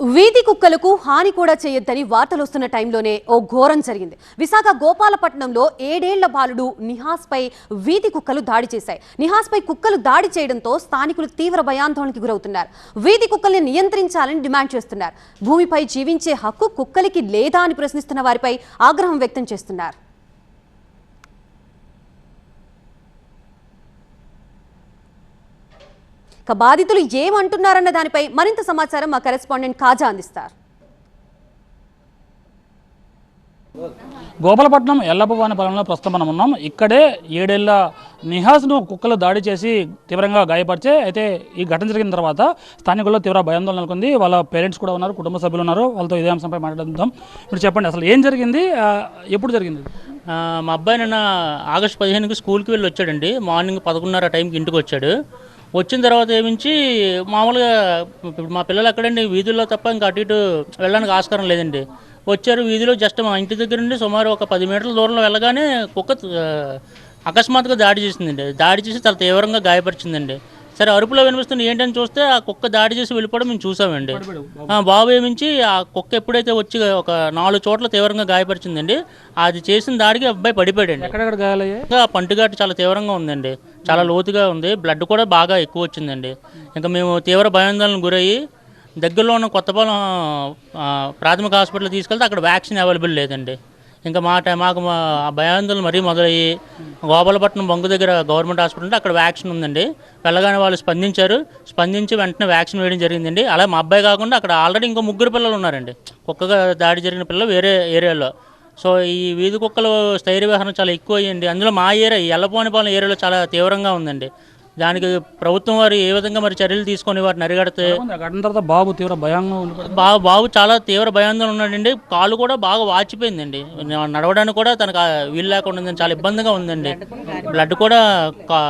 వీధి కుక్కలకు హాని కూడా చేయొద్దని వార్తలు వస్తున్న టైంలోనే ఓ ఘోరం జరిగింది. విశాఖ గోపాలపట్నంలో ఏడేళ్ళ బాలుడు నిహాస్పై వీధి కుక్కలు దాడి చేశాయి. నిహాస్పై కుక్కలు దాడి చేయడంతో స్థానికులు తీవ్ర భయాందోళనకి గురవుతున్నారు. వీధి కుక్కల్ని నియంత్రించాలని డిమాండ్ చేస్తున్నారు. భూమిపై జీవించే హక్కు కుక్కలకి లేదా అని ప్రశ్నిస్తున్న వారిపై ఆగ్రహం వ్యక్తం చేస్తున్నారు. ఇక బాధితులు ఏమంటున్నారన్న దానిపై మరింత సమాచారం మా కరెస్పాండెంట్ కాజా అందిస్తారు. గోపాలపట్నం ఎల్లప్పవాని పొలంలో ప్రస్తుతం మనం ఉన్నాం. ఇక్కడే ఏడేళ్ళ నిహాస్ను కుక్కలు దాడి చేసి తీవ్రంగా గాయపరిచే అయితే ఈ ఘటన జరిగిన తర్వాత స్థానికుల్లో తీవ్ర భయాందోళన నెలకొంది. వాళ్ళ పేరెంట్స్ కూడా ఉన్నారు కుటుంబ సభ్యులు ఉన్నారు. వాళ్ళతో ఇదే అంశంపై మాట్లాడుదాం. మీరు చెప్పండి అసలు ఏం జరిగింది? ఎప్పుడు జరిగింది? ఆ, మా అబ్బాయి నిన్న ఆగస్టు పదిహేనుకి స్కూల్కి వెళ్ళి వచ్చాడండి. మార్నింగ్ పదకొండున్నర టైంకి ఇంటికి వచ్చాడు. వచ్చిన తర్వాత ఏమించి మామూలుగా మా పిల్లలు ఎక్కడండి? వీధుల్లో తప్ప ఇంకా అటు ఇటు వెళ్ళడానికి ఆస్కారం లేదండి. వచ్చారు వీధిలో జస్ట్ మా ఇంటి దగ్గర నుండి సుమారు ఒక పది మీటర్ల దూరంలో వెళ్ళగానే కుక్క అకస్మాత్తుగా దాడి చేసిందండి. దాడి చేసి చాలా తీవ్రంగా గాయపరిచిందండి. సరే అరుపులో వినిపిస్తుంది ఏంటని చూస్తే ఆ కుక్క దాడి చేసి వెళ్ళిపోవడం మేము చూసామండి. ఆ, బాబు ఏమించి ఆ కుక్క ఎప్పుడైతే వచ్చి ఒక నాలుగు చోట్ల తీవ్రంగా గాయపరిచిందండి అది చేసిన దాడికి అబ్బాయి పడిపోయాడండి. ఎక్కడెక్కడ గాయాలయ్యాయి? ఇంకా పంటిఘాటు చాలా తీవ్రంగా ఉందండి. చాలా లోతుగా ఉంది. బ్లడ్ కూడా బాగా ఎక్కువ వచ్చిందండి. ఇంకా మేము తీవ్ర భయాందోళనకు గురయ్యి దగ్గరలో ఉన్న కొత్తపాలెం ఆ, ప్రాథమిక హాస్పిటల్ తీసుకెళ్తే అక్కడ వ్యాక్సిన్ అవైలబుల్ లేదండి. ఇంకా మా టైం మాకు మా భయాందోళన మరీ మొదలయ్యి గోపాలపట్నం బొంగు దగ్గర గవర్నమెంట్ హాస్పిటల్ ఉంటే అక్కడ వ్యాక్సిన్ ఉందండి. వెళ్ళగానే వాళ్ళు స్పందించారు. స్పందించి వెంటనే వ్యాక్సిన్ వేయడం జరిగిందండి. అలా మా అబ్బాయి కాకుండా అక్కడ ఆల్రెడీ ఇంకో ముగ్గురు పిల్లలు ఉన్నారండి. కుక్కగా దాడి జరిగిన పిల్లలు వేరే ఏరియాలో. సో ఈ వీధి కుక్కలు స్థైర్య వ్యవహారం చాలా ఎక్కువ అయ్యండి అందులో మా ఏరియా ఎల్లపోనిపాలెం ఏరియాలో చాలా తీవ్రంగా ఉందండి. దానికి ప్రభుత్వం వారు ఏ విధంగా మరి చర్యలు తీసుకొని వాటిని అరిగడితే ఆ ఘటన తర్వాత బాబు తీవ్ర భయంగా బాగా బాబు చాలా తీవ్ర భయాందోళన ఉన్నాడండి. కాలు కూడా బాగా వాచిపోయిందండి. నడవడానికి కూడా తనకు వీలు లేకుండా చాలా ఇబ్బందిగా ఉందండి. బ్లడ్ కూడా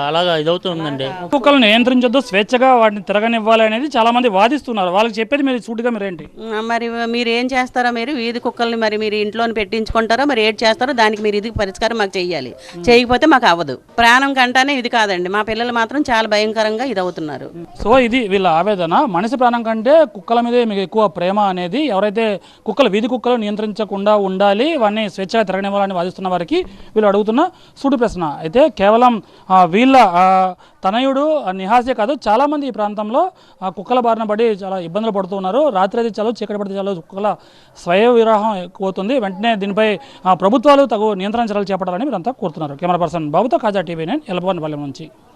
అలాగా ఇదవుతూ ఉందండి కుక్కలను నియంత్రించొద్దు స్వేచ్ఛగా వాటిని తిరగనివ్వాలి అనేది చాలా మంది వాదిస్తున్నారు. వాళ్ళకి చెప్పేది మీరు సూటిగా మీరేంటి మరి మీరు ఏం చేస్తారో మీరు వీధి కుక్కల్ని మరి మీరు ఇంట్లోనే పెట్టించుకుంటారో మరి ఏడ్ చేస్తారో దానికి మీరు ఇది పరిష్కారం మాకు చెయ్యాలి. చేయకపోతే మాకు అవ్వదు. ప్రాణం కంటానే ఇది కాదండి. మా పిల్లలు మాత్రం చాలా భయంకరంగా ఇది అవుతున్నారు సో ఇది వీళ్ళ ఆవేదన. మనిషి ప్రాణం కంటే కుక్కల మీదే మీకు ఎక్కువ ప్రేమ అనేది ఎవరైతే కుక్కలు వీధి కుక్కలు నియంత్రించకుండా ఉండాలి వాటిని స్వేచ్ఛగా తిరగనివ్వాలని వాదిస్తున్న వారికి వీళ్ళు అడుగుతున్న సూటి ప్రశ్న. అయితే కేవలం వీళ్ళ తనయుడు నిహాసే కాదు చాలామంది ఈ ప్రాంతంలో కుక్కల బారిన పడి చాలా ఇబ్బందులు పడుతున్నారు రాత్రి అయితే చాలు చీకటి పడితే చాలు కుక్కల స్వయ విరాహం ఎక్కువ అవుతుంది వెంటనే దీనిపై ప్రభుత్వాలు తగు నియంత్రణ చర్యలు చేపట్టాలని మీరంతా కోరుతున్నారు. కెమెరా పర్సన్ బాబుతో కాజా టీవీ నేను ఎలపవనిపల్లెం నుంచి.